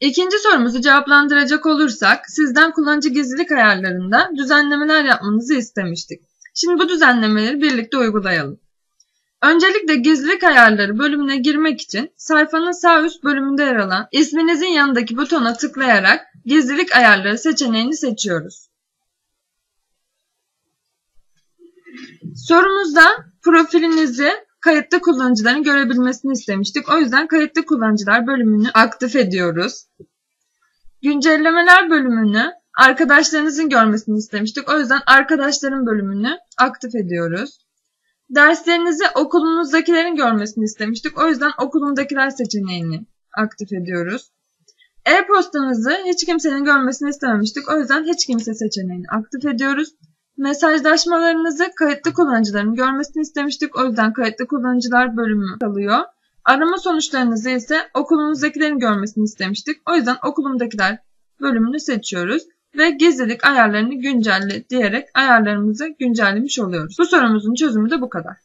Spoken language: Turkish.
İkinci sorumuzu cevaplandıracak olursak sizden kullanıcı gizlilik ayarlarında düzenlemeler yapmanızı istemiştik. Şimdi bu düzenlemeleri birlikte uygulayalım. Öncelikle gizlilik ayarları bölümüne girmek için sayfanın sağ üst bölümünde yer alan isminizin yanındaki butona tıklayarak gizlilik ayarları seçeneğini seçiyoruz. Sorumuzda profilinizi kayıtlı kullanıcıların görebilmesini istemiştik. O yüzden kayıtlı kullanıcılar bölümünü aktif ediyoruz. Güncellemeler bölümünü arkadaşlarınızın görmesini istemiştik. O yüzden arkadaşların bölümünü aktif ediyoruz. Derslerinizi okulunuzdakilerin görmesini istemiştik. O yüzden okulumdakiler seçeneğini aktif ediyoruz. E-postanızı hiç kimsenin görmesini istememiştik. O yüzden hiç kimse seçeneğini aktif ediyoruz. Mesajlaşmalarınızı kayıtlı kullanıcıların görmesini istemiştik. O yüzden kayıtlı kullanıcılar bölümü kalıyor. Arama sonuçlarınızı ise okulumuzdakilerin görmesini istemiştik. O yüzden okulumdakiler bölümünü seçiyoruz ve gizlilik ayarlarını güncelle diyerek ayarlarımızı güncellemiş oluyoruz. Bu sorumuzun çözümü de bu kadar.